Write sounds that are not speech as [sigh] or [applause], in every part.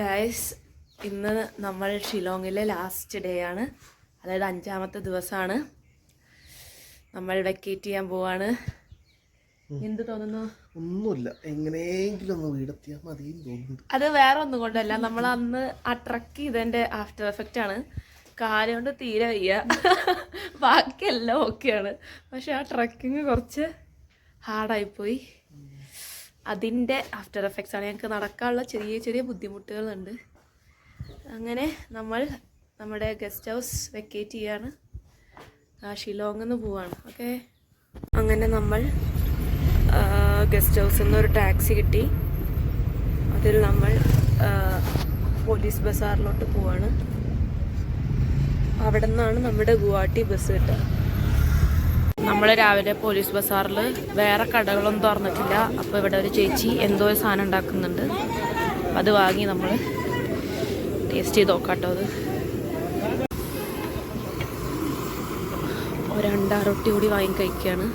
Guys ഇന്ന് നമ്മൾ ഷിലോങ്ങിലെ last day ആണ്. അതായത് അഞ്ചാമത്തെ ദിവസമാണ്. നമ്മൾ വെക്കേറ്റ് ചെയ്യാൻ പോവാണ്. എന്ത് തോന്നുന്നു? ഒന്നുമില്ല. എങ്ങനെയെങ്കിലും ഒന്ന് വീടെത്തിയാൽ മതി തോന്നുന്നുണ്ട് അത് വേറെ ഒന്നും കൊണ്ടല്ല. നമ്മൾ അന്ന് ആ ട്രക്ക് ചെയ്തതിന്റെ ആഫ്റ്റർ എഫക്റ്റ് ആണ്. കാൽ കൊണ്ട് തീരെ വയ്യ. ബാക്കിയെല്ലാം ഓക്കെയാണ് പക്ഷെ ആ ട്രക്കിങ് കുറച്ച് ഹാർഡായിപ്പോയി അതിന്റെ ആഫ്റ്റർ എഫക്ട്സ് ആണ് ഞങ്ങൾക്ക് നടക്കാനുള്ള ചെറിയ ചെറിയ ബുദ്ധിമുട്ടുകളുണ്ട്. അങ്ങനെ നമ്മൾ നമ്മുടെ ഗസ്റ്റ് ഹൗസ് വെക്കേറ്റ് ചെയ്യാണ്. നിന്ന് പോവാണ്. ഓക്കെ അങ്ങനെ നമ്മൾ ഗസ്റ്റ് ഹൗസിൽ നിന്ന് ഒരു ടാക്സി കിട്ടി. അതിൽ നമ്മൾ പോലീസ് ബസാറിലോട്ട് പോവാണ്. അവിടെ നിന്നാണ് നമ്മുടെ ഗുവാഹട്ടി ബസ് കിട്ടുക. നമ്മൾ രാവിലെ പോലീസ് ബസാറിൽ വേറെ കടകളൊന്നും തുറന്നിട്ടില്ല. അപ്പോൾ ഇവിടെ ഒരു ചേച്ചി എന്തോ ഒരു സാധനം ഉണ്ടാക്കുന്നുണ്ട്. അത് വാങ്ങി നമ്മൾ ടേസ്റ്റ് ചെയ്ത് നോക്കാട്ടോ അത്. ഒരു അണ്ടാ റൊട്ടി കൂടി വാങ്ങി കഴിക്കുകയാണ്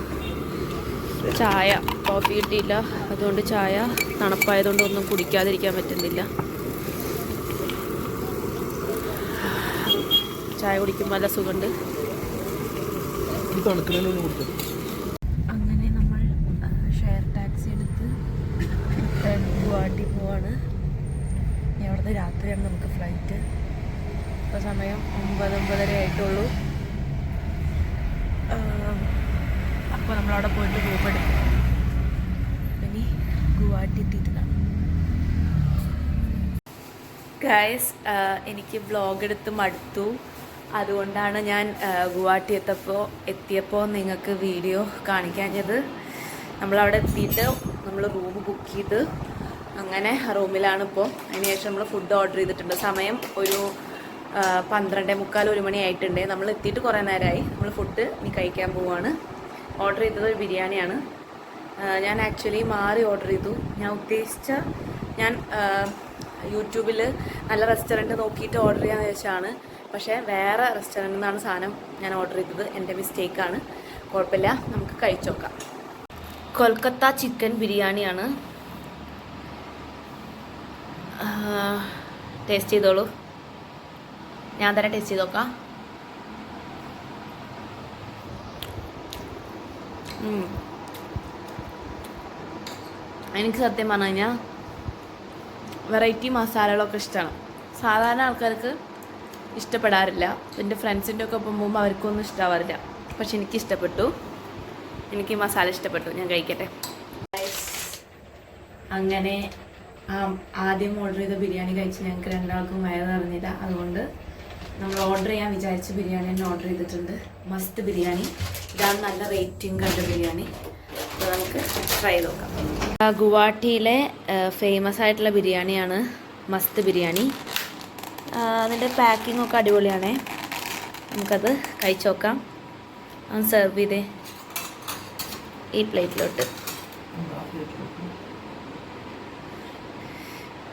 ചായ കോഫി കിട്ടിയില്ല. അതുകൊണ്ട് ചായ തണുപ്പായതുകൊണ്ട് ഒന്നും കുടിക്കാതിരിക്കാൻ പറ്റുന്നില്ല. ചായ കുടിക്കുമ്പോൾ നല്ല സുഖമുണ്ട്. ഈ തണുക്കണേന് കൊടുത്തത് അങ്ങനെ നമ്മൾ ഷെയർ ടാക്സി എടുത്ത് ഗുവാഹട്ടി പോവാണ്. ഇനി അവിടുത്തെ രാത്രിയാണ് നമുക്ക് ഫ്ലൈറ്റ് ഇപ്പോൾ സമയം ഒമ്പത് ഒമ്പതര ആയിട്ടുള്ളൂ. അപ്പോൾ നമ്മളവിടെ പോയിട്ട് റൂം ഇനി ഗുവാഹട്ടി എത്തിയിട്ട് ഗായ്സ് എനിക്ക് വ്ളോഗ് എടുത്ത് മടുത്തു. അതുകൊണ്ടാണ് ഞാൻ ഗുവാഹട്ടി എത്തപ്പോൾ എത്തിയപ്പോൾ നിങ്ങൾക്ക് വീഡിയോ കാണിക്കാഞ്ഞത്. നമ്മളവിടെ എത്തിയിട്ട് നമ്മൾ റൂം ബുക്ക് ചെയ്ത് അങ്ങനെ റൂമിലാണ് ഇപ്പോൾ അതിനുശേഷം നമ്മൾ ഫുഡ് ഓർഡർ ചെയ്തിട്ടുണ്ട്. സമയം ഒരു പന്ത്രണ്ടേ മുക്കാൽ ഒരു മണി ആയിട്ടുണ്ട്. നമ്മൾ എത്തിയിട്ട് കുറേ നേരമായി നമ്മൾ ഫുഡ് ഇനി കഴിക്കാൻ പോവുകയാണ് ഓർഡർ ചെയ്തത് ഒരു ബിരിയാണിയാണ്. ഞാൻ ആക്ച്വലി മാറി ഓർഡർ ചെയ്തു. ഞാൻ ഉദ്ദേശിച്ച ഞാൻ യൂട്യൂബിൽ നല്ല റെസ്റ്റോറന്റ് നോക്കിയിട്ട് ഓർഡർ ചെയ്യാമെന്ന് വെച്ചാണ് പക്ഷേ വേറെ റെസ്റ്റോറന്റിൽ നിന്നാണ് സാധനം ഞാൻ ഓർഡർ ചെയ്തത്. എന്റെ മിസ്റ്റേക്കാണ് കുഴപ്പമില്ല. നമുക്ക് കഴിച്ചു നോക്കാം. കൊൽക്കത്ത ചിക്കൻ ബിരിയാണിയാണ്. ടേസ്റ്റ് ചെയ്തോളൂ. ഞാൻ തന്നെ ടേസ്റ്റ് ചെയ്ത് നോക്കാം. എനിക്ക് സത്യം പറഞ്ഞു കഴിഞ്ഞാൽ വെറൈറ്റി മസാലകളൊക്കെ ഇഷ്ടമാണ് സാധാരണ ആൾക്കാർക്ക് ഇഷ്ടപ്പെടാറില്ല. എന്റെ ഫ്രണ്ട്സിന്റെ ഒക്കെ ഒപ്പം പോകുമ്പോൾ അവർക്കൊന്നും ഇഷ്ടമാവാറില്ല പക്ഷെ എനിക്ക് ഇഷ്ടപ്പെട്ടു. എനിക്ക് മസാല ഇഷ്ടപ്പെട്ടു. ഞാൻ കഴിക്കട്ടെ. അങ്ങനെ ആദ്യം ഓർഡർ ചെയ്ത ബിരിയാണി കഴിച്ച് ഞങ്ങൾക്ക് രണ്ടാൾക്കും വയറ് നിറഞ്ഞില്ല. അതുകൊണ്ട് നമ്മൾ ഓർഡർ ചെയ്യാൻ വിചാരിച്ച ബിരിയാണി തന്നെ ഓർഡർ ചെയ്തിട്ടുണ്ട്. മസ്റ്റ് ബിരിയാണി. ഇതാണ് നല്ല റേറ്റിംഗ് കണ്ട ബിരിയാണി. അപ്പോൾ നമുക്ക് ട്രൈ നോക്കാം. ഗുവാഹട്ടിയിലെ ഫേമസ് ആയിട്ടുള്ള ബിരിയാണിയാണ് മസ്ത് ബിരിയാണി. അതിന്റെ പാക്കിംഗ് ഒക്കെ അടിപൊളിയാണേ. നമുക്കത് കഴിച്ചു നോക്കാം. ഒന്ന് സെർവ് ചെയ്തേ. ഈ പ്ലേറ്റിലോട്ട്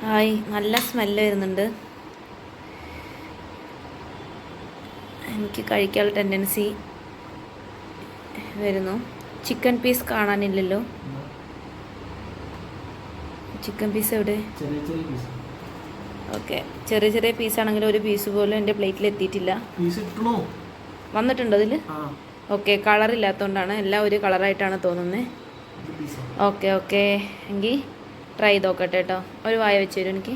ആയി നല്ല സ്മെല്ല് വരുന്നുണ്ട്. എനിക്ക് കഴിക്കാനുള്ള ടെൻഡൻസി വരുന്നു. ചിക്കൻ പീസ് കാണാനില്ലല്ലോ. ചിക്കൻ പീസ് എവിടെ? ഓക്കെ. ചെറിയ ചെറിയ പീസ് ആണെങ്കിലും ഒരു പീസ് പോലും എന്റെ പ്ലേറ്റിൽ എത്തിയിട്ടില്ല. വന്നിട്ടുണ്ടോ അതിൽ ഓക്കെ കളർ കളറില്ലാത്തതുകൊണ്ടാണ് എല്ലാം ഒരു കളറായിട്ടാണ് തോന്നുന്നത് ഓക്കെ ഓക്കെ. എങ്കിൽ ട്രൈ ചെയ്ത് നോക്കട്ടെ കേട്ടോ ഒരു വായ വെച്ച് തരും എനിക്ക്.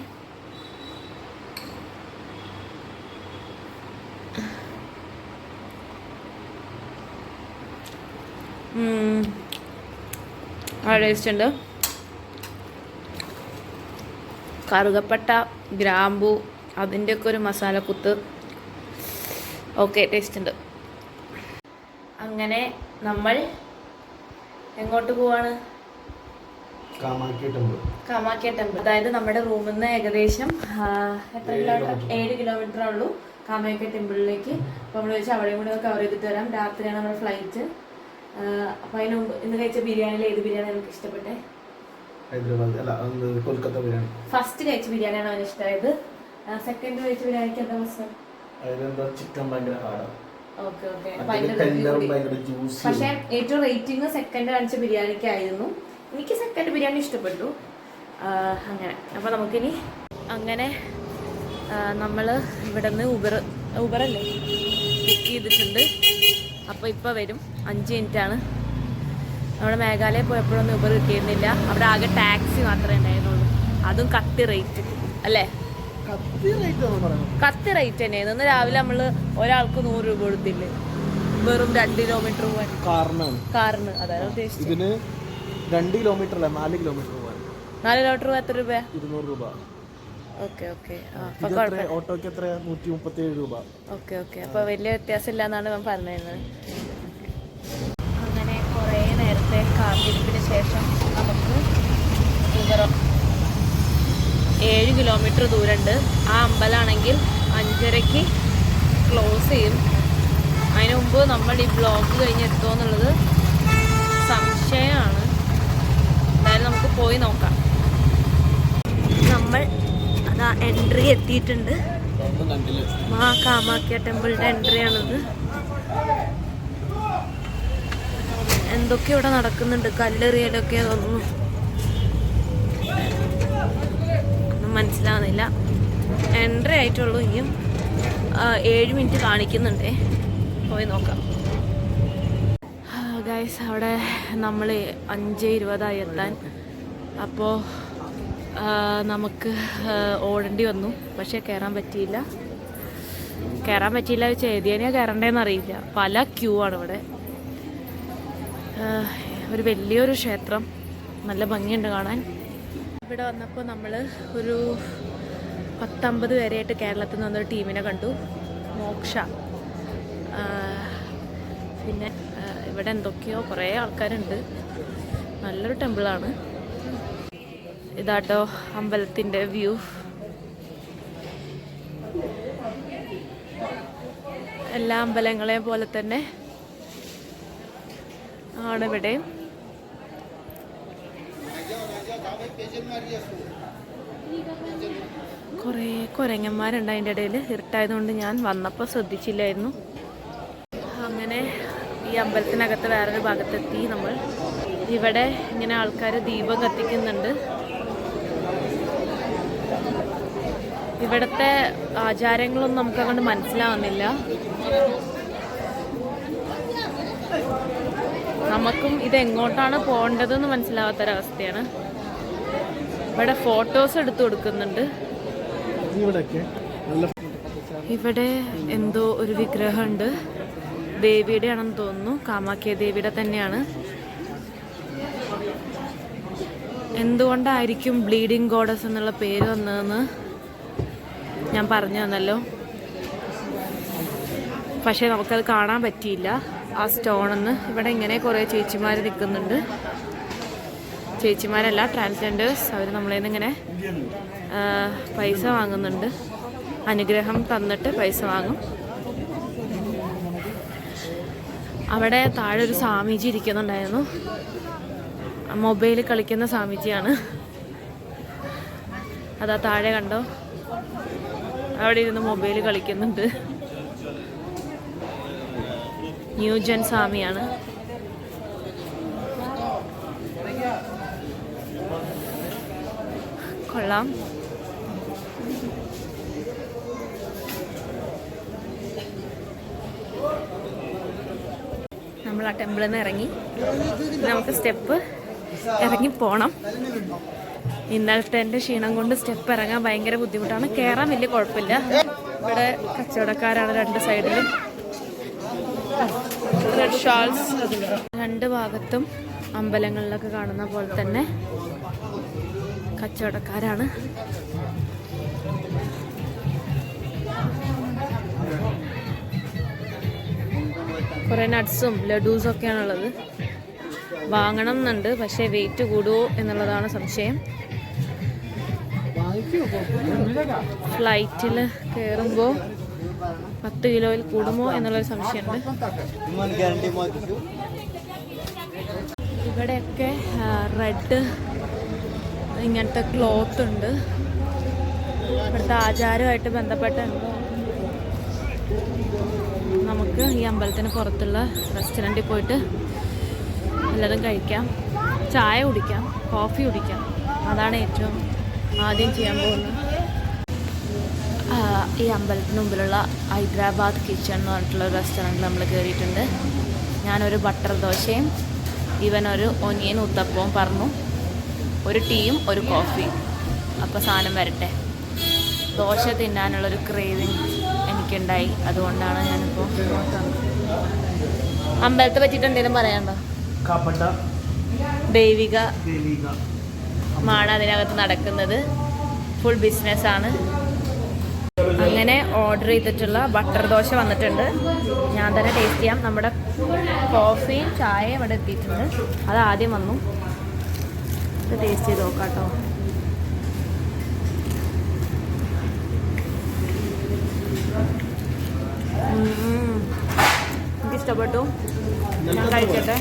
ആ ടേസ്റ്റ് ഉണ്ട്? കറുകപ്പട്ട ഗ്രാമ്പു അതിന്റെയൊക്കെ ഒരു മസാലക്കുത്ത് ഓക്കെ ടേസ്റ്റ് ഉണ്ട്. അങ്ങനെ നമ്മൾ എങ്ങോട്ട് പോവാണ്? കാമാക്കിയ ടെമ്പിൾ. അതായത് നമ്മുടെ റൂമിൽ നിന്ന് ഏകദേശം എത്ര കിലോമീറ്റർ ഏഴ് കിലോമീറ്റർ ഉള്ളൂ കാമാക്കിയ ടെമ്പിളിലേക്ക്. അപ്പോൾ നമ്മൾ ചോദിച്ചാൽ അവിടെയും കൂടെ കവർ ചെയ്തിട്ട് വരാം. രാത്രിയാണ് നമ്മുടെ ഫ്ലൈറ്റ് അപ്പോൾ അതിന് മുമ്പ് ഇന്ന് കഴിച്ച ബിരിയാണിയിൽ ഏത് ബിരിയാണി നമുക്ക് ഇഷ്ടപ്പെട്ടെ ഹൈദരാബാദ് അല്ല കൊൽക്കത്ത ബിരിയാണി. ഫസ്റ്റ് കഴിച്ച ബിരിയാണിയാണ് അവന് ഇഷ്ടമായത് സെക്കൻഡ് കഴിച്ച ബിരിയാണിക്ക് എന്താ പ്രശ്നം? അതിലെന്താ ചിക്കൻ ഭയങ്കര ഹാർഡാണ് പക്ഷെ ഏറ്റവും റേറ്റിംഗ് സെക്കൻഡ് കാണിച്ച ബിരിയാണിക്കായിരുന്നു എനിക്ക് സെക്കൻഡ് ബിരിയാണി ഇഷ്ടപ്പെട്ടു. അങ്ങനെ. അപ്പൊ നമുക്കിനി അങ്ങനെ നമ്മൾ ഇവിടെ നിന്ന് ഊബർ ഊബറല്ലേ ബുക്ക് ചെയ്തിട്ടുണ്ട്. അപ്പോൾ ഇപ്പോൾ വരും. അഞ്ച് മിനിറ്റാണ് നമ്മുടെ മേഘാലയ പോയപ്പോഴൊന്നും ഊബർ കിട്ടിയിരുന്നില്ല അവിടെ ആകെ ടാക്സി മാത്രമേ ഉണ്ടായിരുന്നുള്ളൂ. അതും കത്തി റേറ്റ് അല്ലേ? കത്തി റേറ്റ് തന്നെ തന്നെയായിരുന്നു. ഇന്ന് രാവിലെ നമ്മൾ ഒരാൾക്ക് നൂറ് രൂപ കൊടുത്തില്ലേ? വെറും രണ്ട് കിലോമീറ്റർ പോവാൻ. കാരണം കാറിന്. അതാണ് ഉദ്ദേശിച്ചത്. ഇതിന് രണ്ട് കിലോമീറ്റർ അല്ല നാല് കിലോമീറ്റർ പോവാൻ. നാല് കിലോമീറ്റർ എത്ര രൂപ ഇരുന്നൂറ് രൂപ. Okay okay. ഓട്ടോക്ക് അപ്പോൾ ഇത് കുഴപ്പമില്ല. എത്ര? നൂറ്റി മുപ്പത്തി ഏഴ് രൂപ. Okay okay. അപ്പൊ വലിയ വ്യത്യാസം ഇല്ലാന്നാണ് ഞാൻ പറഞ്ഞിരുന്നത്. നേരത്തെ കാത്തിരിപ്പിന് ശേഷം നമുക്ക് ഏഴ് കിലോമീറ്റർ ദൂരമുണ്ട്. ആ അമ്പലമാണെങ്കിൽ അഞ്ചരയ്ക്ക് ക്ലോസ് ചെയ്യും. അതിന് മുമ്പ് നമ്മൾ ഈ ബ്ലോക്ക് കഴിഞ്ഞ് എത്തുമോ എന്നുള്ളത് സംശയമാണ്. എന്തായാലും നമുക്ക് പോയി നോക്കാം. നമ്മൾ അതാ എൻട്രി എത്തിയിട്ടുണ്ട്. മാ കാമാക്കിയ ടെമ്പിളിന്റെ എൻട്രി ആണിത്. എന്തൊക്കെ ഇവിടെ നടക്കുന്നുണ്ട്? കല്ലെറിയലൊക്കെ തോന്നുന്നു മനസ്സിലാവുന്നില്ല. എൻട്രി ആയിട്ടുള്ളൂ ഇനിയും. ഏഴ് മിനിറ്റ് കാണിക്കുന്നുണ്ടേ. പോയി നോക്കാം. ഗൈസ് അവിടെ നമ്മൾ അഞ്ച് ഇരുപതായി എത്താൻ. അപ്പോൾ നമുക്ക് ഓടേണ്ടി വന്നു. പക്ഷേ കയറാൻ പറ്റിയില്ല. കയറാൻ പറ്റിയില്ല ചെയ്തിയാനെയാ കയറണ്ടേന്ന് അറിയില്ല. പല ക്യൂ ആണ് ഇവിടെ. ഒരു വലിയൊരു ക്ഷേത്രം. നല്ല ഭംഗിയുണ്ട് കാണാൻ. ഇവിടെ വന്നപ്പോൾ നമ്മൾ ഒരു പത്തമ്പത് പേരെയായിട്ട് കേരളത്തിൽ നിന്ന് വന്നൊരു ടീമിനെ കണ്ടു. മോക്ഷ. പിന്നെ ഇവിടെ എന്തൊക്കെയോ കുറേ ആൾക്കാരുണ്ട്. നല്ലൊരു ടെമ്പിളാണ്. ഇതാട്ടോ അമ്പലത്തിന്റെ വ്യൂ. എല്ലാ അമ്പലങ്ങളെയും പോലെ തന്നെ ആണ് ഇവിടെ കുറേ കുരങ്ങന്മാരുണ്ട് അതിന്റെ ഇടയിൽ. ഇരുട്ടായതുകൊണ്ട് ഞാൻ വന്നപ്പോൾ ശ്രദ്ധിച്ചില്ലായിരുന്നു. അങ്ങനെ ഈ അമ്പലത്തിനകത്ത് വേറൊരു ഭാഗത്തെത്തി നമ്മൾ. ഇവിടെ ഇങ്ങനെ ആൾക്കാർ ദീപം കത്തിക്കുന്നുണ്ട്. ഇവിടുത്തെ ആചാരങ്ങളൊന്നും നമുക്കങ്ങോട്ട് മനസ്സിലാവുന്നില്ല. നമുക്കും ഇത് എങ്ങോട്ടാണ് പോകേണ്ടതെന്ന് മനസ്സിലാവാത്തൊരവസ്ഥയാണ്. ഇവിടെ ഫോട്ടോസ് എടുത്തു കൊടുക്കുന്നുണ്ട്. ഇവിടെ എന്തോ ഒരു വിഗ്രഹമുണ്ട്. ദേവിയുടെ ആണെന്ന് തോന്നുന്നു. കാമാഖ്യ ദേവിയുടെ തന്നെയാണ്. എന്തുകൊണ്ടായിരിക്കും ബ്ലീഡിങ് ഗോഡസ് എന്നുള്ള പേര് വന്നതെന്ന് ഞാൻ പറഞ്ഞു തന്നല്ലോ. പക്ഷേ നമുക്കത് കാണാൻ പറ്റിയില്ല. ആ സ്റ്റോണെന്ന് ഇവിടെ ഇങ്ങനെ കുറേ ചേച്ചിമാർ നിൽക്കുന്നുണ്ട്. ചേച്ചിമാരല്ല ട്രാൻസ്ജെൻഡേഴ്സ് അവർ നമ്മളെ ഇങ്ങനെ ആ, പൈസ വാങ്ങുന്നുണ്ട്. അനുഗ്രഹം തന്നിട്ട് പൈസ വാങ്ങും. അവിടെ താഴെ ഒരു സ്വാമിജി ഇരിക്കുന്നുണ്ടായിരുന്നു. മൊബൈൽ കളിക്കുന്ന സ്വാമിജിയാണ്. അതാ താഴെ കണ്ടോ? അവിടെ ഇരുന്ന് മൊബൈൽ കളിക്കുന്നുണ്ട്. ന്യൂജൻ സ്വാമിയാണ്. കൊള്ളാം. നമ്മൾ ആ ടെമ്പിളിൽ നിന്ന് ഇറങ്ങി. നമുക്ക് സ്റ്റെപ്പ് ഇറങ്ങി പോണം. ഇന്നലത്തെ എന്റെ ക്ഷീണം കൊണ്ട് സ്റ്റെപ്പ് ഇറങ്ങാൻ ഭയങ്കര ബുദ്ധിമുട്ടാണ്. കയറാൻ വലിയ കുഴപ്പമില്ല. ഇവിടെ കച്ചവടക്കാരാണ് രണ്ട് സൈഡിലും. റെഡ് ഷാൾസ് രണ്ട് ഭാഗത്തും അമ്പലങ്ങളിലൊക്കെ കാണുന്ന പോലെ തന്നെ കച്ചവടക്കാരാണ്. കുറേ നട്ട്സും ലഡൂസും ഒക്കെയാണുള്ളത്. വാങ്ങണം എന്നുണ്ട് പക്ഷേ വെയിറ്റ് കൂടുമോ എന്നുള്ളതാണ് സംശയം. ഫ്ലൈറ്റിൽ കയറുമ്പോൾ പത്ത് കിലോയിൽ കൂടുമോ എന്നുള്ളൊരു സംശയമുണ്ട്. ഇവിടെയൊക്കെ റെഡ് ഇങ്ങനത്തെ ക്ലോത്ത് ഉണ്ട്. ഇവിടുത്തെ ആചാരമായിട്ട് ബന്ധപ്പെട്ട നമുക്ക് ഈ അമ്പലത്തിന് പുറത്തുള്ള റെസ്റ്റോറന്റിൽ പോയിട്ട് എല്ലാവരും കഴിക്കാം. ചായ കുടിക്കാം കോഫി കുടിക്കാം. അതാണ് ഏറ്റവും ആദ്യം ചെയ്യാൻ പോകുന്നത്. ഗുവാഹട്ടി അമ്പലത്തിന് മുമ്പിലുള്ള ഹൈദരാബാദ് കിച്ചൺ എന്ന് പറഞ്ഞിട്ടുള്ള ഒരു റെസ്റ്റോറന്റിൽ നമ്മൾ കയറിയിട്ടുണ്ട് ഞാനൊരു ബട്ടർ ദോശയും ഇവനൊരു ഒനിയൻ ഉത്തപ്പവും പറഞ്ഞു. ഒരു ടീയും ഒരു കോഫിയും അപ്പോൾ സാധനം വരട്ടെ. ദോശ തിന്നാനുള്ളൊരു ക്രേവിങ് എനിക്കുണ്ടായി. അതുകൊണ്ടാണ് ഞാനിപ്പോൾ അമ്പലത്തെ പറ്റിയിട്ട് എന്തെങ്കിലും പറയാനുണ്ടോ? ദേവിക മാണ് അതിനകത്ത് നടക്കുന്നത്. ഫുൾ ബിസിനസ്സാണ് അങ്ങനെ ഓർഡർ ചെയ്തിട്ടുള്ള ബട്ടർ ദോശ വന്നിട്ടുണ്ട്. ഞാൻ തന്നെ ടേസ്റ്റ് ചെയ്യാം. നമ്മുടെ കോഫിയും ചായയും ഇവിടെ എത്തിയിട്ടുണ്ട്. അത് ആദ്യം വന്നു. ഇത് ടേസ്റ്റ് ചെയ്ത് നോക്കാം കേട്ടോ. എനിക്കിഷ്ടപ്പെട്ടു. ഞാൻ കഴിക്കട്ടെ.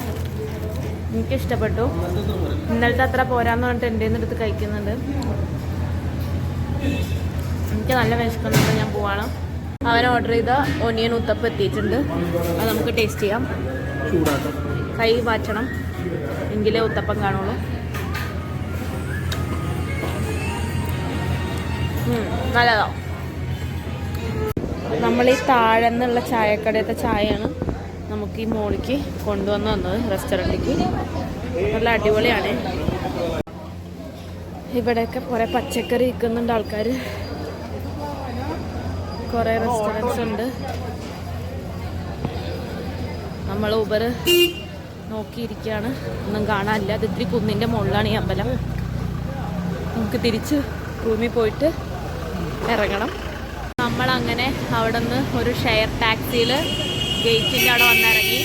എനിക്കിഷ്ടപ്പെട്ടു. ഇന്നലത്തെ അത്ര പോരാന്ന് പറഞ്ഞിട്ട് എന്റെ അടുത്ത് കഴിക്കുന്നുണ്ട്. എനിക്ക് നല്ല വിശക്കുന്നുണ്ട് ഞാൻ പോവാണ്. അവൻ ഓർഡർ ചെയ്ത ഒനിയൻ ഉത്തപ്പ് എത്തിയിട്ടുണ്ട്. അത് നമുക്ക് ടേസ്റ്റ് ചെയ്യാം. കൈ വാച്ചണം എങ്കിലേ ഉത്തപ്പം കാണുള്ളൂ. നല്ലതാ. നമ്മൾ ഈ താഴെ നിന്നുള്ള ചായക്കടയത്തെ ചായയാണ് നമുക്ക് ഈ മോളിക്ക് കൊണ്ടുവന്ന് വന്നത് റെസ്റ്റോറന്റിലേക്ക് നല്ല അടിപൊളിയാണ്. ഇവിടെയൊക്കെ കുറേ പച്ചക്കറി വിൽക്കുന്നുണ്ട് ആൾക്കാർ കുറേ റെസ്റ്റോറന്റ്സ് ഉണ്ട്. നമ്മൾ ഊബർ നോക്കിയിരിക്കുകയാണ്. ഒന്നും കാണാനില്ല. അത് ഇത്തിരി കുന്നിന്റെ മുകളിലാണ് ഈ അമ്പലം. നമുക്ക് തിരിച്ച് റൂമിൽ പോയിട്ട് ഇറങ്ങണം. നമ്മളങ്ങനെ അവിടെ നിന്ന് ഒരു ഷെയർ ടാക്സിയിൽ ഗേറ്റിന്റെ അവിടെ വന്നിറങ്ങി.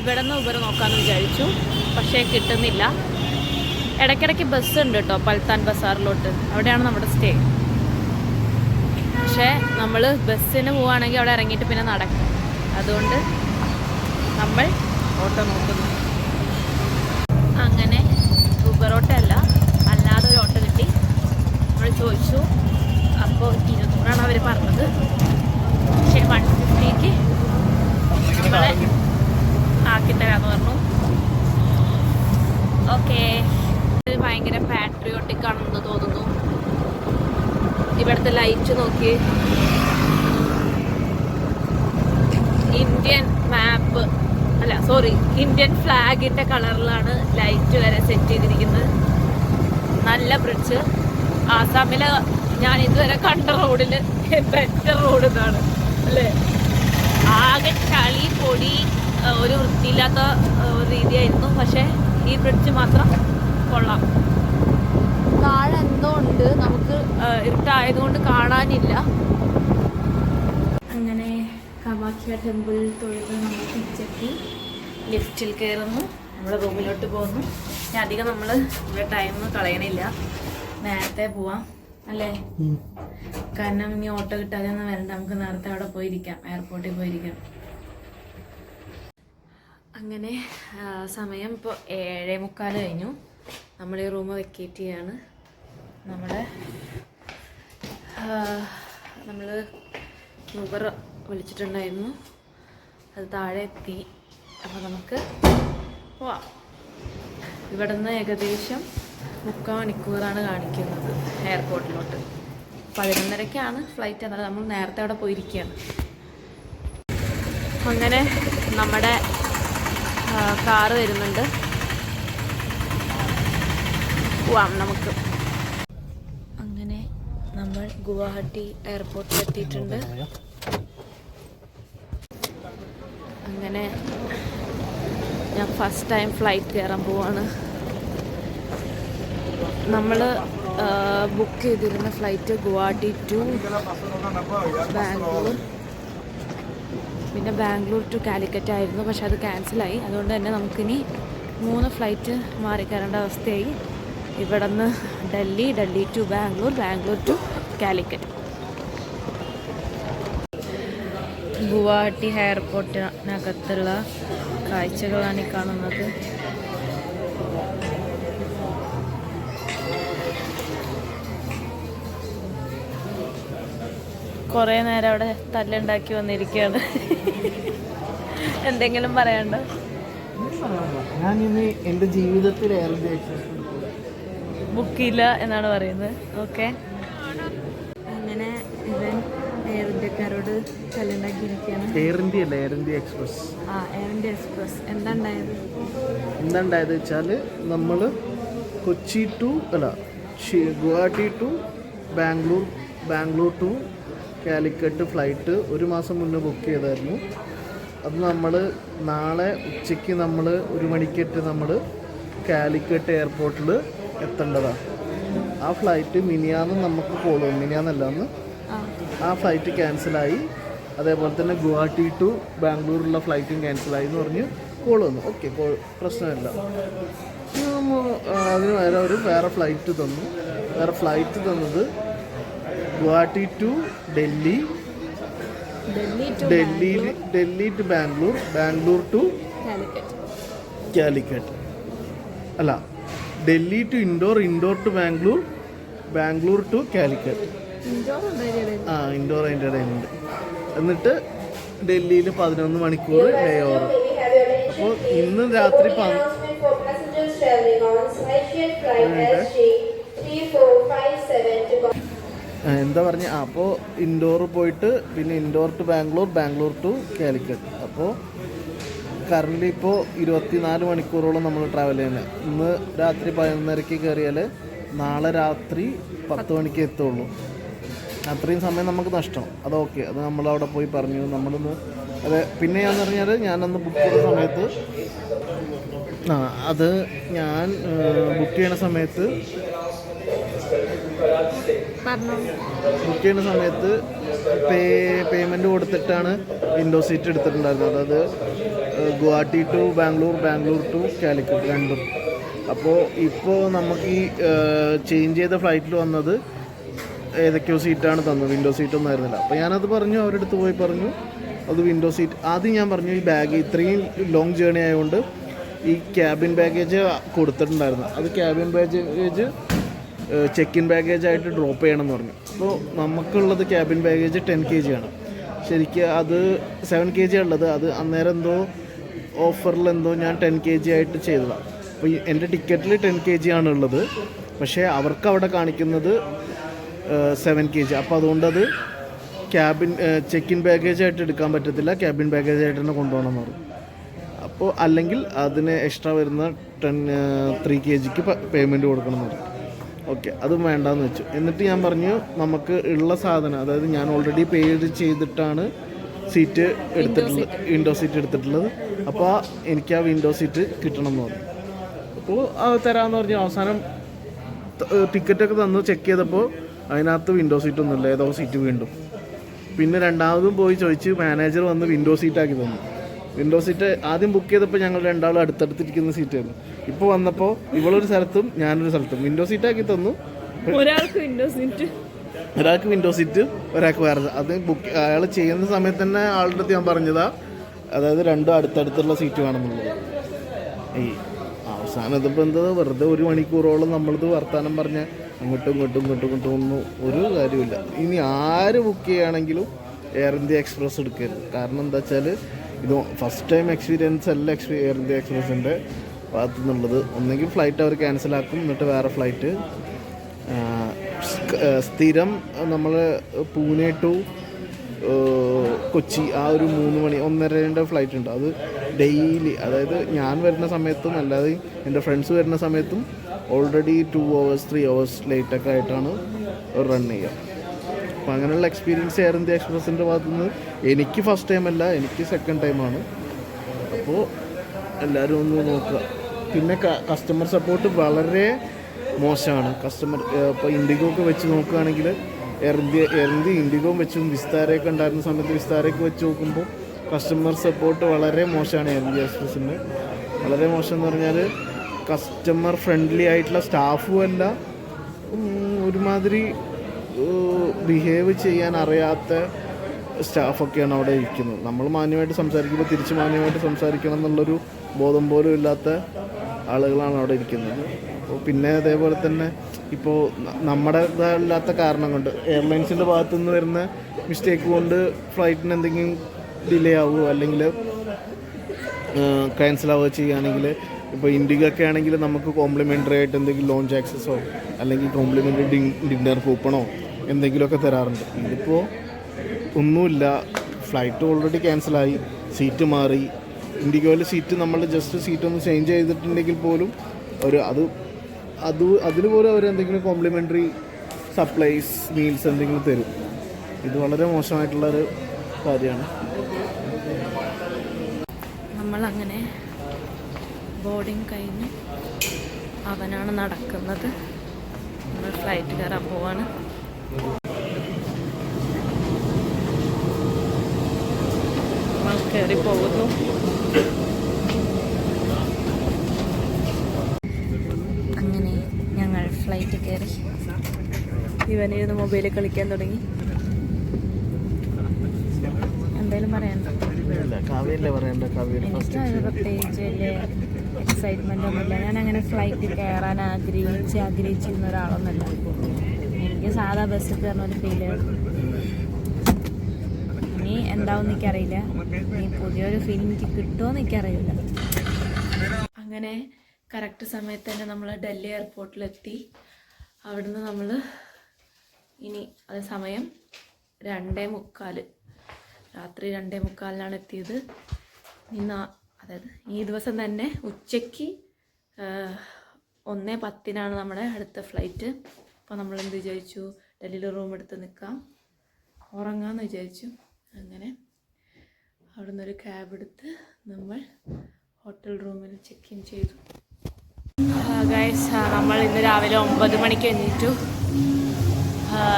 ഇവിടെ നിന്ന് ഊബർ നോക്കാമെന്ന് വിചാരിച്ചു. പക്ഷേ കിട്ടുന്നില്ല. ഇടയ്ക്കിടയ്ക്ക് ബസ് ഉണ്ട് കേട്ടോ. പൽത്താൻ ബസാറിലോട്ട്. അവിടെയാണ് നമ്മുടെ സ്റ്റേ. പക്ഷേ നമ്മൾ ബസ്സിന് പോവുകയാണെങ്കിൽ അവിടെ ഇറങ്ങിയിട്ട് പിന്നെ നടക്കും. അതുകൊണ്ട് നമ്മൾ ഓട്ടോ നോക്കുന്നു. അങ്ങനെ ഊബർ ഓട്ടോ അല്ല അല്ലാതെ ഒരു ഓട്ടോ കിട്ടി. നമ്മൾ ചോദിച്ചു. അപ്പോൾ ഇരുന്നൂറാണ് അവർ പറഞ്ഞത്. പക്ഷേ വൺ ഫിഫ്റ്റിക്ക് നമ്മളെ ആക്കിത്തരാന്ന് പറഞ്ഞു. ഓക്കേ ഭയങ്കര പാട്രിയോട്ടിക് ആണെന്ന് തോന്നുന്നു. ഇവിടുത്തെ ലൈറ്റ് നോക്കി. ഇന്ത്യൻ മാപ്പ് അല്ല സോറി ഇന്ത്യൻ ഫ്ലാഗിന്റെ കളറിലാണ് ലൈറ്റ് വരെ സെറ്റ് ചെയ്തിരിക്കുന്നത്. നല്ല ബ്രിഡ്ജ് ആസാമിലെ ഞാൻ ഇതുവരെ കണ്ട റോഡിൽ ബെറ്റർ റോഡ് ഇതാണ് അല്ലേ? ആകെ ചളി പൊടി ഒരു വൃത്തിയില്ലാത്ത രീതിയായിരുന്നു. പക്ഷേ ഈ ബ്രിഡ്ജ് മാത്രം കൊള്ളാം. താഴെ എന്തോ ഉണ്ട്. നമുക്ക് ഇരുട്ടായതുകൊണ്ട് കാണാനില്ല. അങ്ങനെ കവാക്കിയ ടെമ്പിൾ തൊഴുത് നമ്മൾ തിരിച്ചെത്തി. ലിഫ്റ്റിൽ കയറുന്നു. നമ്മുടെ റൂമിലോട്ട് പോകുന്നു. ഇനി അധികം നമ്മൾ ഇവിടെ ടൈം കളയണില്ല. നേരത്തെ പോവാം. അല്ലേ? കാരണം ഇനി ഓട്ടോ കിട്ടാതെ ഒന്നും വരണ്ട. നമുക്ക് നേരത്തെ അവിടെ പോയിരിക്കാം. എയർപോർട്ടിൽ പോയിരിക്കാം. അങ്ങനെ സമയം ഇപ്പോൾ ഏഴേ മുക്കാൽ കഴിഞ്ഞു. നമ്മൾ ഈ റൂം വെക്കേറ്റ് ചെയ്യാണ്. നമ്മുടെ നമ്മൾ ഊബർ വിളിച്ചിട്ടുണ്ടായിരുന്നു. അത് താഴെ എത്തി. അപ്പോൾ നമുക്ക് പോവാം. ഇവിടെ നിന്ന് ഏകദേശം മുക്കാൽ മണിക്കൂറാണ് കാണിക്കുന്നത് എയർപോർട്ടിലോട്ട്. പതിനൊന്നരക്കാണ് ഫ്ലൈറ്റ് എന്നാലും നമ്മൾ നേരത്തെ അവിടെ പോയിരിക്കുകയാണ് അങ്ങനെ നമ്മുടെ കാറ് വരുന്നുണ്ട്. പോവാം നമുക്ക്. ഗുവാഹട്ടി എയർപോർട്ടിൽ എത്തിയിട്ടുണ്ട്. അങ്ങനെ ഞാൻ ഫസ്റ്റ് ടൈം ഫ്ലൈറ്റ് കയറാൻ പോവാണ്. നമ്മൾ ബുക്ക് ചെയ്തിരുന്ന ഫ്ലൈറ്റ് ഗുവാഹട്ടി ടു ബാംഗ്ലൂർ. പിന്നെ ബാംഗ്ലൂർ ടു കാലിക്കറ്റ് ആയിരുന്നു പക്ഷെ അത് ക്യാൻസലായി അതുകൊണ്ട് തന്നെ നമുക്കിനി മൂന്ന് ഫ്ലൈറ്റ് മാറി അവസ്ഥയായി. ഇവിടെ നിന്ന് ഡൽഹി ഡൽഹി ടു ബാംഗ്ലൂർ ബാംഗ്ലൂർ ടു കാലിക്കറ്റ്. ഗുവാഹട്ടി എയർപോർട്ടിനകത്തുള്ള കാഴ്ചകളാണ് ഈ കാണുന്നത്. കുറേ നേരം അവിടെ തല്ലുണ്ടാക്കി വന്നിരിക്കുകയാണ്. എന്തെങ്കിലും പറയണ്ടോ ഞാൻ ഇന്ന് എന്റെ ജീവിതത്തിൽ ബുക്കില്ല എന്നാണ് പറയുന്നത്. ഓക്കെ അങ്ങനെ ഇവൻ ആൾക്കാരോട് കല്ലുണ്ടാക്കിയിരിക്കുകയാണ്. എയർ ഇന്ത്യ അല്ല? എയർ ഇന്ത്യ എക്സ്പ്രസ് ആ എയർ ഇന്ത്യ എക്സ്പ്രസ് എന്താ ഉണ്ടായത് എന്താണ്ടായത് വെച്ചാൽ നമ്മൾ കൊച്ചി ടു അല്ല Guwahati to Bangalore Bangalore to Calicut flight ഒരു മാസം മുന്നേ ബുക്ക് ചെയ്തായിരുന്നു. അത് നമ്മൾ നാളെ ഉച്ചയ്ക്ക് നമ്മൾ ഒരു മണിക്കെട്ട് നമ്മൾ കാലിക്കട്ട് എയർപോർട്ടിൽ എത്തേണ്ടതാണ് ആ ഫ്ലൈറ്റ് മിനിയാന്ന് നമുക്ക് കോൾ മിനിയാന്നല്ലാന്ന് മിനിയാന്നല്ല അന്ന് ആ ഫ്ലൈറ്റ് ക്യാൻസലായി അതേപോലെ തന്നെ ഗുവാഹട്ടി ടു ബാംഗ്ലൂരിലുള്ള ഫ്ലൈറ്റും ക്യാൻസലായി എന്ന് പറഞ്ഞ് കോൾ വന്നു. ഓക്കെ കോൾ പ്രശ്നമില്ല. അതിന് വേറെ ഒരു വേറെ ഫ്ലൈറ്റ് തന്നു. വേറെ ഫ്ലൈറ്റ് തന്നത് Guwahati to Delhi. Delhi Delhi to Bangalore. Bangalore to Calicut. അല്ല Delhi to Indore Indore to Bangalore Bangalore to Calicut. ആ ഇൻഡോർ അതിന്റെ ഇടയിലുണ്ട്. എന്നിട്ട് ഡൽഹിയിൽ പതിനൊന്ന് മണിക്കൂർ ലേ ഓവർ അപ്പോൾ ഇന്ന് രാത്രി പ- announcement for passengers traveling on SkyJet flight 3457 to എന്താ പറഞ്ഞ? അപ്പോ അപ്പോൾ ഇൻഡോർ പോയിട്ട് പിന്നെ ഇൻഡോർ ടു ബാംഗ്ലൂർ ബാംഗ്ലൂർ ടു കാലിക്കറ്റ്. അപ്പോൾ കറണ്ട് ഇപ്പോൾ ഇരുപത്തിനാല് മണിക്കൂറോളം നമ്മൾ ട്രാവൽ ചെയ്യുന്നത് ഇന്ന് രാത്രി പതിനൊന്നരയ്ക്ക് കയറിയാൽ നാളെ രാത്രി പത്ത് മണിക്ക് എത്തുള്ളൂ. അത്രയും സമയം നമുക്ക് നഷ്ടം. അത് ഓക്കെ അത് നമ്മളവിടെ പോയി പറഞ്ഞു. നമ്മളൊന്ന് അത് പിന്നെ ഞാൻ പറഞ്ഞാൽ ഞാനന്ന് ബുക്ക് ചെയ്ത സമയത്ത് ആ അത് ഞാൻ ബുക്ക് ചെയ്യുന്ന സമയത്ത് ബുക്ക് ചെയ്യുന്ന സമയത്ത് പേ പേയ്മെന്റ് കൊടുത്തിട്ടാണ് വിൻഡോ സീറ്റ് എടുത്തിട്ടുണ്ടായിരുന്നത്. അതായത് ഗുവാഹട്ടി ടു ബാംഗ്ലൂർ ബാംഗ്ലൂർ ടു കാലിക്കറ്റ് രണ്ടും. അപ്പോൾ ഇപ്പോൾ നമുക്ക് ഈ ചേഞ്ച് ചെയ്ത ഫ്ലൈറ്റിൽ വന്നത് ഏതൊക്കെയോ സീറ്റാണ് തന്നത്. വിൻഡോ സീറ്റൊന്നും ആയിരുന്നില്ല. അപ്പോൾ ഞാനത് പറഞ്ഞു അവരുടെ അടുത്ത് പോയി പറഞ്ഞു അത് വിൻഡോ സീറ്റ് ആദ്യം ഞാൻ പറഞ്ഞു ഈ ബാഗ് ഇത്രയും ലോങ് ജേണി ആയതുകൊണ്ട് ഈ ക്യാബിൻ ബാഗേജ് കൊടുത്തിട്ടുണ്ടായിരുന്നു. അത് cabin baggage check in baggage ആയിട്ട് ഡ്രോപ്പ് ചെയ്യണം എന്ന് പറഞ്ഞു. അപ്പോൾ നമുക്കുള്ളത് cabin baggage ten K G ആണ്. ശരിക്കും അത് സെവൻ കെ ജി ഉള്ളത്. അത് അന്നേരം എന്തോ ഓഫറിൽ എന്തോ ഞാൻ ടെൻ കെ ജി ആയിട്ട് ചെയ്തതാണ് അപ്പോൾ എന്റെ ടിക്കറ്റിൽ ടെൻ കെ ജി ആണുള്ളത്. പക്ഷേ അവർക്ക് അവിടെ കാണിക്കുന്നത് സെവൻ കെ ജി. അപ്പോൾ അതുകൊണ്ടത് ക്യാബിൻ ചെക്ക് ഇൻ ബാഗേജ് ആയിട്ട് എടുക്കാൻ പറ്റത്തില്ല. ക്യാബിൻ ബാഗേജ് ആയിട്ട് തന്നെ കൊണ്ടുപോകണം എന്ന് പറഞ്ഞു. അപ്പോൾ അല്ലെങ്കിൽ അതിന് എക്സ്ട്രാ വരുന്ന ടെൻ ത്രീ കെ ജിക്ക് പേയ്മെന്റ് കൊടുക്കണം എന്ന് പറഞ്ഞു. ഓക്കെ അതും വേണ്ടാന്ന് വെച്ചു. എന്നിട്ട് ഞാൻ പറഞ്ഞു നമുക്ക് ഉള്ള സാധനം അതായത് ഞാൻ ഓൾറെഡി പേയ്ഡ് ചെയ്തിട്ടാണ് സീറ്റ് എടുത്തിട്ടുള്ളത് വിൻഡോ സീറ്റ് എടുത്തിട്ടുള്ളത്. അപ്പോൾ എനിക്ക് ആ വിൻഡോ സീറ്റ് കിട്ടണം എന്ന് പറഞ്ഞു. അപ്പോൾ തരാമെന്ന് പറഞ്ഞു അവസാനം ടിക്കറ്റൊക്കെ തന്നു ചെക്ക് ചെയ്തപ്പോൾ അതിനകത്ത് വിൻഡോ സീറ്റ് ഒന്നുമില്ല ഏതോ സീറ്റ് വീണ്ടും. പിന്നെ രണ്ടാമതും പോയി ചോദിച്ച് മാനേജർ വന്ന് വിൻഡോ സീറ്റാക്കി തന്നു. വിൻഡോ സീറ്റ് ആദ്യം ബുക്ക് ചെയ്തപ്പോൾ ഞങ്ങൾ രണ്ടാളും അടുത്തടുത്തിരിക്കുന്ന സീറ്റായിരുന്നു ഇപ്പോൾ വന്നപ്പോൾ ഇവളൊരു സ്ഥലത്തും ഞാനൊരു സ്ഥലത്തും. വിൻഡോ സീറ്റാക്കി തന്നു. ഒരാൾക്ക് വിൻഡോ സീറ്റ് ഒരാൾക്ക് വിൻഡോ സീറ്റ് ഒരാൾക്ക് വേറെ. അത് ബുക്ക് അയാൾ ചെയ്യുന്ന സമയത്ത് തന്നെ ആളുടെ അടുത്ത് ഞാൻ പറഞ്ഞതാ. അതായത് രണ്ടും അടുത്തടുത്തുള്ള സീറ്റ് വേണമെന്നുള്ളത്. ഈ അവസാനം ഇതിപ്പോൾ എന്താ വെറുതെ ഒരു മണിക്കൂറോളം നമ്മളിത് വർത്താനം പറഞ്ഞ അങ്ങോട്ടും ഇങ്ങോട്ടും ഇങ്ങോട്ടും ഇങ്ങോട്ടും ഒന്നും ഒരു കാര്യമില്ല ഇനി ആര് ബുക്ക് ചെയ്യുകയാണെങ്കിലും എയർ ഇന്ത്യ എക്സ്പ്രസ് എടുക്കരുത്. കാരണം എന്താ വെച്ചാൽ ഇത് ഫസ്റ്റ് ടൈം എക്സ്പീരിയൻസ് അല്ല എക്സ്പീ എയർ ഇന്ത്യ എക്സ്പ്രസിന്റെ ഭാഗത്തു നിന്നുള്ളത് ഒന്നെങ്കിൽ ഫ്ലൈറ്റ് അവർ ക്യാൻസലാക്കും എന്നിട്ട് വേറെ ഫ്ലൈറ്റ് സ്ഥിരം നമ്മൾ പൂനെ ടു കൊച്ചി ആ ഒരു മൂന്ന് മണി ഒന്നരന്റെ ഫ്ലൈറ്റ് ഉണ്ട്. അത് ഡെയിലി അതായത് ഞാൻ വരുന്ന സമയത്തും അല്ലാതെ എന്റെ ഫ്രണ്ട്സ് വരുന്ന സമയത്തും already two hours three hours ലേറ്റൊക്കെ ആയിട്ടാണ് റൺ ചെയ്യുക. അപ്പോൾ അങ്ങനെയുള്ള എക്സ്പീരിയൻസ് എയർ ഇന്ത്യ എക്സ്പ്രസിന്റെ ഭാഗത്തുനിന്ന്. എനിക്ക് ഫസ്റ്റ് ടൈം അല്ല എനിക്ക് സെക്കൻഡ് ടൈമാണ് അപ്പോൾ എല്ലാവരും ഒന്ന് നോക്കുക. പിന്നെ കസ്റ്റമർ സപ്പോർട്ട് വളരെ മോശമാണ്. കസ്റ്റമർ ഇപ്പോൾ ഇൻഡിഗോ ഒക്കെ വെച്ച് നോക്കുകയാണെങ്കിൽ Air India Air India IndiGo വെച്ചും വിസ്താരയൊക്കെ ഉണ്ടായിരുന്ന സമയത്ത് വിസ്താരയൊക്കെ വെച്ച് നോക്കുമ്പോൾ കസ്റ്റമർ സപ്പോർട്ട് വളരെ മോശമാണ് എയർ ഇന്ത്യ എക്സ്പ്രസിന്റെ വളരെ മോശം എന്ന് പറഞ്ഞാൽ കസ്റ്റമർ ഫ്രണ്ട്ലി ആയിട്ടുള്ള സ്റ്റാഫും അല്ല. ഒരുമാതിരി ബിഹേവ് ചെയ്യാൻ അറിയാത്ത സ്റ്റാഫൊക്കെയാണ് അവിടെ ഇരിക്കുന്നത്. നമ്മൾ മാന്യമായിട്ട് സംസാരിക്കുമ്പോൾ തിരിച്ച് മാന്യമായിട്ട് സംസാരിക്കണം എന്നുള്ളൊരു ബോധം പോലും ഇല്ലാത്ത ആളുകളാണ് അവിടെ ഇരിക്കുന്നത്. അപ്പോൾ പിന്നെ അതേപോലെ തന്നെ ഇപ്പോൾ നമ്മുടെ ഇതല്ലാത്ത കാരണം കൊണ്ട് എയർലൈൻസിന്റെ ഭാഗത്തു നിന്ന് വരുന്ന മിസ്റ്റേക്ക് കൊണ്ട് ഫ്ലൈറ്റിന് എന്തെങ്കിലും ഡിലേ ആവുമോ അല്ലെങ്കിൽ ക്യാൻസൽ ആവുക ചെയ്യുകയാണെങ്കിൽ ഇപ്പോൾ ഇൻഡിഗ ഒക്കെ ആണെങ്കിൽ നമുക്ക് കോംപ്ലിമെന്ററി ആയിട്ട് എന്തെങ്കിലും ലോഞ്ച് ആക്സസോ അല്ലെങ്കിൽ കോംപ്ലിമെന്ററി ഡിന്നർ കൂപ്പണോ എന്തെങ്കിലുമൊക്കെ തരാറുണ്ട്. ഇതിപ്പോൾ ഒന്നുമില്ല. ഫ്ലൈറ്റ് ഓൾറെഡി ക്യാൻസലായി സീറ്റ് മാറി. ഇൻഡിഗോയിലെ സീറ്റ് നമ്മൾ ജസ്റ്റ് സീറ്റ് ഒന്ന് ചേഞ്ച് ചെയ്തിട്ടുണ്ടെങ്കിൽ പോലും ഒരു അത് അത് അതിന് പോലും അവർ എന്തെങ്കിലും കോംപ്ലിമെന്ററി സപ്ലൈസ് മീൽസ് എന്തെങ്കിലും തരും. ഇത് വളരെ മോശമായിട്ടുള്ളൊരു കാര്യമാണ്. നമ്മളങ്ങനെ ബോർഡിങ് കഴിഞ്ഞ് അവനാണ് നടക്കുന്നത്. നമ്മൾ ഫ്ലൈറ്റ് കയറാൻ പോവാണ്. നമ്മൾ കയറി പോകുന്നു. അങ്ങനെ ഞങ്ങൾ ഫ്ലൈറ്റ് കയറി. ഇവനിരുന്ന് മൊബൈലിൽ കളിക്കാൻ തുടങ്ങി. എന്തായാലും അത് പ്രത്യേകിച്ച് എക്സൈറ്റ്മെന്റ് ഒന്നുമില്ല. ഞാൻ അങ്ങനെ ഫ്ലൈറ്റിൽ കയറാൻ ആഗ്രഹിച്ച് ആഗ്രഹിച്ചിരുന്ന ഒരാളൊന്നുമല്ല. എനിക്ക് സാധാ ബസ്സിൽ കയറുന്ന ഒരു ഫീൽ ഇനി എന്താവും എനിക്കറിയില്ല. ഇനി പുതിയൊരു ഫീൽ എനിക്ക് കിട്ടുമോ എനിക്കറിയില്ല. അങ്ങനെ കറക്റ്റ് സമയത്ത് തന്നെ നമ്മൾ ഡൽഹി എയർപോർട്ടിലെത്തി അവിടുന്ന് നമ്മൾ ഇനി അത് സമയം രണ്ടേ മുക്കാൽ. രാത്രി രണ്ടേ മുക്കാലിനാണ് എത്തിയത്. ഇന്ന് അതായത് ഈ ദിവസം തന്നെ ഉച്ചയ്ക്ക് ഒന്നേ പത്തിനാണ് നമ്മുടെ അടുത്ത ഫ്ലൈറ്റ്. അപ്പോൾ നമ്മൾ എന്ത് വിചാരിച്ചു? ഡൽഹിയിൽ റൂം എടുത്ത് നിൽക്കാം ഉറങ്ങാമെന്ന് വിചാരിച്ചു. അങ്ങനെ അവിടെ നിന്നൊരു ക്യാബ് എടുത്ത് നമ്മൾ ഹോട്ടൽ റൂമിൽ ചെക്ക് ഇൻ ചെയ്തു. ഗൈസ് നമ്മൾ ഇന്ന് രാവിലെ ഒമ്പത് മണിക്ക് എണീറ്റു.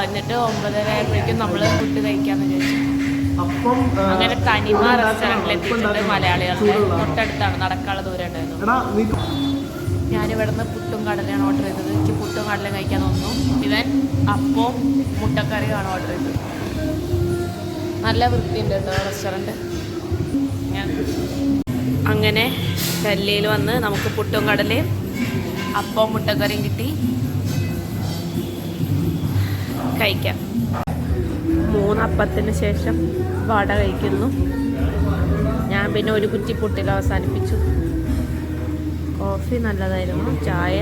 എന്നിട്ട് ഒമ്പതര ആയപ്പോഴേക്കും നമ്മൾ ഫുഡ് കഴിക്കാമെന്ന് വിചാരിച്ചു. അപ്പം അങ്ങനെ തനിമ റെസ്റ്റോറന്റിൽ എത്തിയിട്ടുണ്ട് മലയാളികളുടെ തൊട്ടടുത്താണ് നടക്കാനുള്ള ദൂരം ഉണ്ടായിരുന്നു. എടാ നീ ഞാനിവിടെ നിന്ന് പുട്ടും കടലയാണ് ഓർഡർ ചെയ്തത്. എനിക്ക് പുട്ടും കടലയും കഴിക്കാൻ തോന്നുന്നു. ഇവൻ അപ്പവും മുട്ടക്കറിയുമാണ് ഓർഡർ ചെയ്തത്. നല്ല വൃത്തിയുണ്ട് കേട്ടോ റെസ്റ്റോറന്റ് ഞാൻ അങ്ങനെ ഡൽഹിയിൽ വന്ന് നമുക്ക് പുട്ടും കടലയും അപ്പവും മുട്ടക്കറിയും കിട്ടി. കഴിക്കാം. മൂന്നപ്പത്തിന് ശേഷം വട കഴിക്കുന്നു. ഞാൻ പിന്നെ ഒരു കുറ്റി പൊട്ടിൽ അവസാനിപ്പിച്ചു. കോഫി നല്ലതായിരുന്നു. ചായ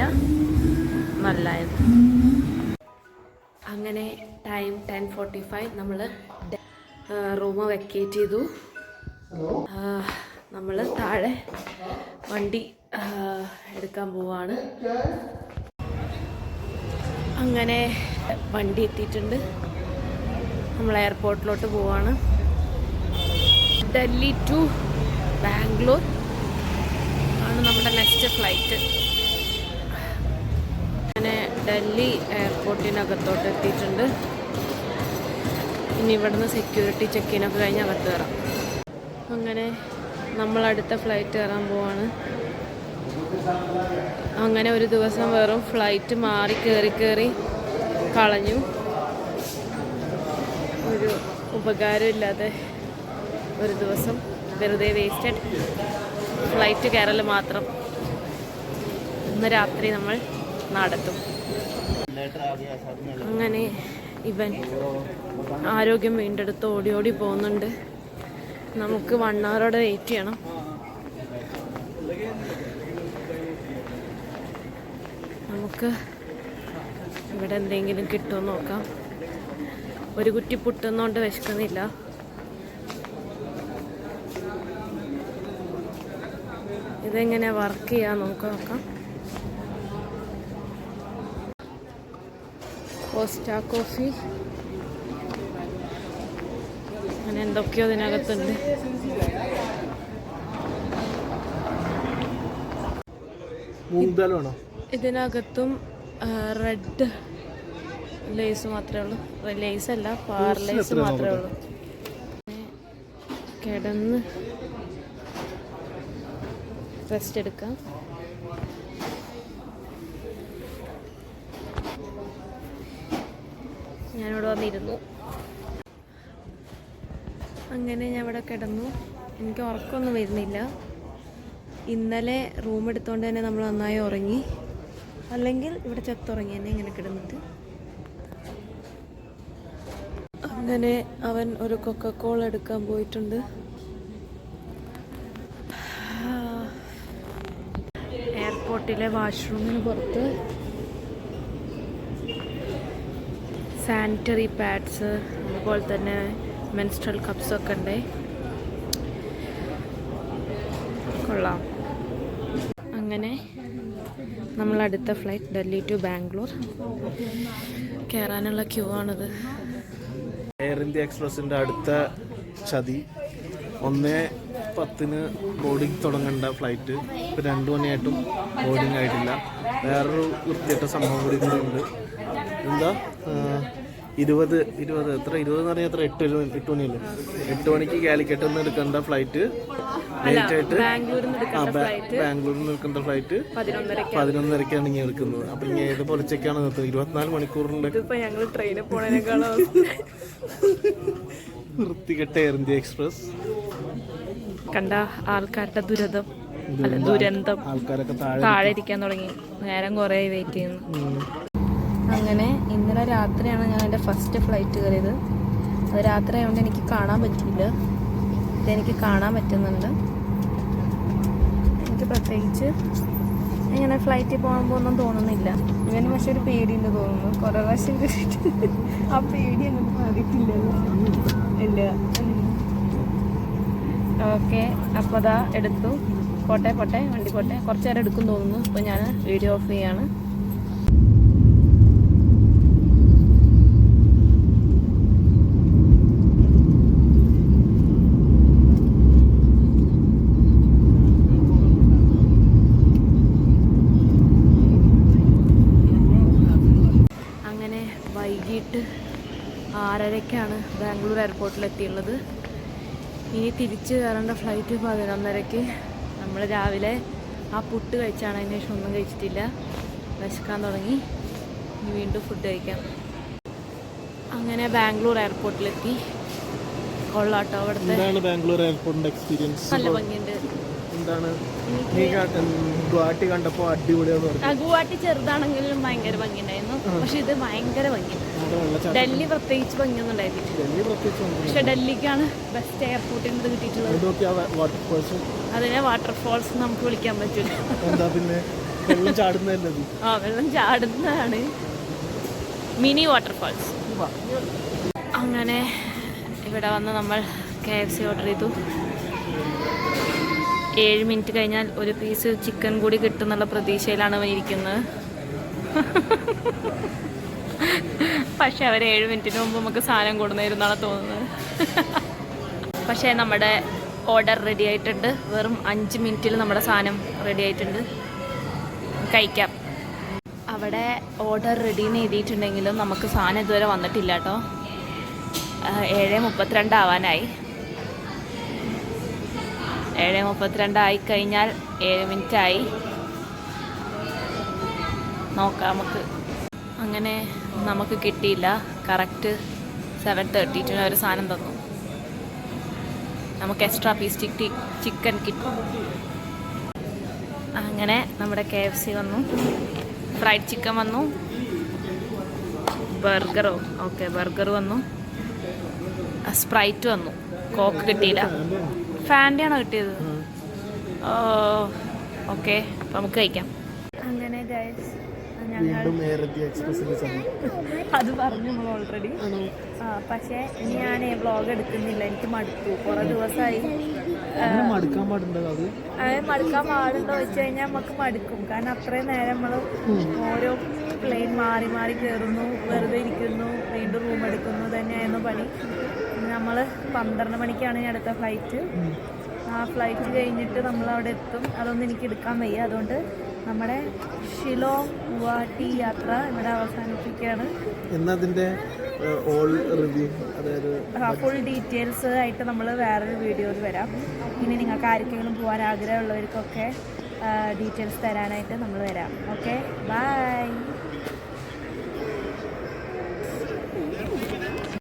നല്ലതായിരുന്നു അങ്ങനെ ടൈം ടെൻ ഫോർട്ടി ഫൈവ്. നമ്മൾ റൂം വെക്കേറ്റ് ചെയ്തു. നമ്മൾ താഴെ വണ്ടി എടുക്കാൻ പോവാണ്. അങ്ങനെ വണ്ടി എത്തിയിട്ടുണ്ട്. നമ്മൾ എയർപോർട്ടിലോട്ട് പോവാണ്. ഡൽഹി ടു ബാംഗ്ലൂർ ആണ് നമ്മുടെ നെക്സ്റ്റ് ഫ്ലൈറ്റ് അങ്ങനെ ഡൽഹി എയർപോർട്ടിനകത്തോട്ട് എത്തിയിട്ടുണ്ട് ഇനി ഇവിടുന്ന് സെക്യൂരിറ്റി ചെക്കിനൊക്കെ കഴിഞ്ഞ് അകത്ത് കയറാം. അങ്ങനെ നമ്മൾ അടുത്ത ഫ്ലൈറ്റ് കയറാൻ പോവാണ്. അങ്ങനെ ഒരു ദിവസം വെറും ഫ്ലൈറ്റ് മാറി കയറി കയറി കളഞ്ഞു. ഒരു ഉപകാരമില്ലാതെ ഒരു ദിവസം വെറുതെ വേസ്റ്റഡ് ഫ്ലൈറ്റ് കയറൽ മാത്രം. ഇന്ന് രാത്രി നമ്മൾ നടത്തും. അങ്ങനെ ഇവൻ ആരോഗ്യം വീണ്ടെടുത്ത് ഓടി ഓടി പോകുന്നുണ്ട്. നമുക്ക് വൺ അവറോടെ വെയിറ്റ് ചെയ്യണം. നമുക്ക് ഇവിടെ എന്തെങ്കിലും കിട്ടുമോ നോക്കാം. ഒരു കുറ്റി പുട്ടുന്നോണ്ട് വിശക്കുന്നില്ല. ഇതെങ്ങനെ വർക്ക് ചെയ്യാൻ നമുക്ക് നോക്കാം. Costa Coffee. അങ്ങനെ എന്തൊക്കെയോ ഇതിനകത്തുണ്ട്. ഇതിനകത്തും റെഡ് ലേസ് മാത്രമേ ഉള്ളൂ. ലേസ് അല്ല പാർലേസ് ലേസ് മാത്രമേ ഉള്ളൂ. കിടന്ന് റെസ്റ്റ് എടുക്കാം. ഞാനിവിടെ വന്നിരുന്നു. അങ്ങനെ ഞാൻ ഇവിടെ കിടന്നു. എനിക്ക് ഉറക്കമൊന്നും വരുന്നില്ല. ഇന്നലെ റൂം എടുത്തുകൊണ്ട് തന്നെ നമ്മൾ നന്നായി ഉറങ്ങി. അല്ലെങ്കിൽ ഇവിടെ ചത്തുറങ്ങി തന്നെ ഇങ്ങനെ കിടന്നിട്ട്. അങ്ങനെ അവൻ ഒരു കൊക്കക്കോൾ എടുക്കാൻ പോയിട്ടുണ്ട്. എയർപോർട്ടിലെ വാഷ്റൂമിന് പുറത്ത്. സാനിറ്ററി പാഡ്സ് അതുപോലെ തന്നെ മെൻസ്ട്രൽ കപ്സൊക്കെ ഉണ്ട്. കൊള്ളാം. അങ്ങനെ നമ്മളടുത്ത ഫ്ലൈറ്റ് ഡൽഹി ടു ബാംഗ്ലൂർ. കയറാനുള്ള ക്യൂ ആണിത്. എയർ ഇന്ത്യ എക്സ്പ്രസിന്റെ അടുത്ത ചതി. ഒന്ന് പത്തിന് ബോർഡിംഗ് തുടങ്ങേണ്ട ഫ്ലൈറ്റ് ഇപ്പോൾ രണ്ട് മണിയായിട്ടും ബോർഡിംഗ് ആയിട്ടില്ല. വേറൊരു വൃത്തിയായിട്ട സംഭവം കൂടി ഉണ്ട്. എന്താ? ഇരുപത് ഇരുപത് എത്ര? ഇരുപത് എന്ന് പറഞ്ഞാൽ എത്ര? എട്ട് എട്ട് മണിയല്ലേ? എട്ട് മണിക്ക് കാലിക്കറ്റ് നിന്ന് എടുക്കേണ്ട ഫ്ലൈറ്റ് ലേറ്റ് ആയിട്ട് ബാംഗ്ലൂരിൽ നിന്ന് ആ ഫ്ലൈറ്റ് പതിനൊന്നരക്കാണ്. ഇങ്ങനെ എടുക്കുന്നത്. അപ്പൊ ഇങ്ങനെ ഏത് പൊളിച്ചൊക്കെയാണ് നിർത്തുന്നത്? ഇരുപത്തിനാല് മണിക്കൂറിന്റെ [laughs] വൃത്തികെട്ട എയർ ഇന്ത്യ എക്സ്പ്രസ് കണ്ട ആൾക്കാരുടെ ദുരിതം അല്ല ദുരന്തം. ആൾക്കാരൊക്കെ താഴെ താഴെ ഇരിക്കാൻ തുടങ്ങി. നേരം കുറേ വെയിറ്റ് ചെയ്യുന്നു. അങ്ങനെ ഇന്നലെ രാത്രിയാണ് ഞാൻ എന്റെ ഫസ്റ്റ് ഫ്ലൈറ്റ് കയറിയത്. അത് രാത്രി ആയതുകൊണ്ട് എനിക്ക് കാണാൻ പറ്റിയില്ല. ഇതെനിക്ക് കാണാൻ പറ്റുന്നുണ്ട്. എനിക്ക് പ്രത്യേകിച്ച് ഇങ്ങനെ ഫ്ലൈറ്റിൽ പോകുമ്പോൾ ഒന്നും തോന്നുന്നില്ല. ഇങ്ങനെ പക്ഷെ ഒരു പേടിയുണ്ട് തോന്നുന്നു. കുറേ പ്രാവശ്യം കഴിച്ചിട്ട് ആ പേടി അങ്ങനെ മാറിയിട്ടില്ലല്ലോ. ഇല്ല. ഓക്കെ. അപ്പോൾ അതാ എടുത്തു. പോട്ടെ പോട്ടെ. വണ്ടി പോട്ടെ. കുറച്ച് നേരം എടുക്കും തോന്നുന്നു. അപ്പോൾ ഞാൻ വീഡിയോ ഓഫ് ചെയ്യാണ് അങ്ങനെ വൈകിട്ട് ആറരയ്ക്കാണ് ബാംഗ്ലൂർ എയർപോർട്ടിൽ എത്തിയുള്ളത് ഇനി തിരിച്ച് കയറേണ്ട ഫ്ലൈറ്റ് പതിനൊന്നരയ്ക്ക്. നമ്മൾ രാവിലെ ആ പുട്ട് കഴിച്ചാണ് അതിന് ശേഷം ഒന്നും കഴിച്ചിട്ടില്ല. വിശക്കാൻ തുടങ്ങി. ഇനി വീണ്ടും ഫുഡ് കഴിക്കാം. അങ്ങനെ ബാംഗ്ലൂർ എയർപോർട്ടിലെത്തി. കൊള്ളാട്ടോ അവിടുത്തെ. ബാംഗ്ലൂർ എയർപോർട്ടിന്റെ എക്സ്പീരിയൻസ് നല്ല ഭംഗിയുണ്ട്. എന്താണ്? നീ കാ- ഉം, ഗുവാഹട്ടി കണ്ടപ്പോൾ അടിപൊളിയാന്ന് ഗുവാഹട്ടി ചെറുതാണെങ്കിലും ഭയങ്കര ഭംഗിയുണ്ടായിരുന്നു. പക്ഷെ ഇത് ഭയങ്കര ഭംഗിയുണ്ട്. ഡൽഹി പ്രത്യേകിച്ച് ഭംഗിയൊന്നും ഉണ്ടായിരുന്നില്ല പക്ഷെ ഡൽഹിക്കാണ് ബെസ്റ്റ് എയർപോർട്ടിൽ നിന്ന് കിട്ടിയിട്ടുള്ളത്. അതിനെ വാട്ടർഫോൾസ് നമുക്ക് വിളിക്കാൻ പറ്റില്ല വെള്ളം ചാടുന്നതല്ലേ ആ വെള്ളം ചാടുന്നതാണ്. മിനി വാട്ടർഫോൾസ് അങ്ങനെ ഇവിടെ വന്ന് നമ്മൾ കെ എഫ് സി ഓർഡർ ചെയ്തു. ഏഴ് മിനിറ്റ് കഴിഞ്ഞാൽ ഒരു പീസ് ചിക്കൻ കൂടി കിട്ടുന്നുള്ള പ്രതീക്ഷയിലാണ് അവൻ ഇരിക്കുന്നത്. പക്ഷെ അവർ ഏഴ് മിനിറ്റിന് മുമ്പ് നമുക്ക് സാധനം കൊടുന്നിരുന്നാണ് തോന്നുന്നത്. പക്ഷേ നമ്മുടെ ഓർഡർ റെഡി ആയിട്ടുണ്ട്. വെറും അഞ്ച് മിനിറ്റിൽ നമ്മുടെ സാധനം റെഡി ആയിട്ടുണ്ട്. കഴിക്കാം. അവിടെ ഓർഡർ റെഡി എന്ന് എഴുതിയിട്ടുണ്ടെങ്കിലും നമുക്ക് സാധനം ഇതുവരെ വന്നിട്ടില്ല കേട്ടോ. ഏഴ് മുപ്പത്തിരണ്ട് ആവാനായി. ഏഴ് മുപ്പത്തിരണ്ട് ആയി കഴിഞ്ഞാൽ ഏഴ് മിനിറ്റ് ആയി നോക്കാം നമുക്ക്. അങ്ങനെ നമുക്ക് കിട്ടിയില്ല. കറക്റ്റ് സെവൻ തേർട്ടിറ്റിന് അവർ സാധനം തന്നു. നമുക്ക് എക്സ്ട്രാ പീസ് ചിക്കി ചിക്കൻ കിട്ടി. അങ്ങനെ നമ്മുടെ കെ എഫ് സി വന്നു. ഫ്രൈഡ് ചിക്കൻ വന്നു. ബർഗറോ ഓക്കെ ബർഗർ വന്നു. സ്പ്രൈറ്റ് വന്നു. കോക്ക് കിട്ടിയില്ല. ഫാൻഡിയാണോ കിട്ടിയത്? ഓ ഓക്കെ അപ്പം നമുക്ക് കഴിക്കാം. അങ്ങനെ ഗൈസ് വീണ്ടും എയർ ഇന്ത്യ എക്സ്പ്രസിന്റെ സമയം. അത് പറഞ്ഞു നമ്മൾ ഓൾറെഡി ആ പക്ഷേ ഞാൻ വ്ളോഗ് എടുക്കുന്നില്ല. എനിക്ക് മടുത്തു. കുറേ ദിവസമായി. അങ്ങനെ മടുക്കാൻ പാടുണ്ടോ അത്? മടുക്കാൻ പാടുണ്ടോ വെച്ച് കഴിഞ്ഞാൽ നമുക്ക് മടുക്കും. കാരണം അത്രയും നേരം നമ്മൾ ഓരോ പ്ലെയിൻ മാറി മാറി കയറുന്നു വെറുതെ ഇരിക്കുന്നു വീണ്ടും റൂം എടുക്കുന്നു തന്നെയായിരുന്നു പണി. നമ്മൾ പന്ത്രണ്ട് മണിക്കാണ് ഞാൻ അടുത്ത ഫ്ലൈറ്റ് ആ ഫ്ലൈറ്റ് കഴിഞ്ഞിട്ട് നമ്മൾ അവിടെ എത്തും. അതൊന്നും എനിക്ക് എടുക്കാൻ വയ്യ. അതുകൊണ്ട് നമ്മുടെ ഷിലോങ് ഗുവാഹട്ടി യാത്ര ഇവിടെ അവസാനിപ്പിക്കുകയാണ്. എന്നതിന്റെ ഫുൾ ഡീറ്റെയിൽസ് ആയിട്ട് നമ്മൾ വേറൊരു വീഡിയോയിൽ വരാം. ഇനി നിങ്ങൾക്ക് ആർക്കെങ്കിലും പോകാൻ ആഗ്രഹമുള്ളവർക്കൊക്കെ ഡീറ്റെയിൽസ് തരാനായിട്ട് നമ്മൾ വരാം. Okay bye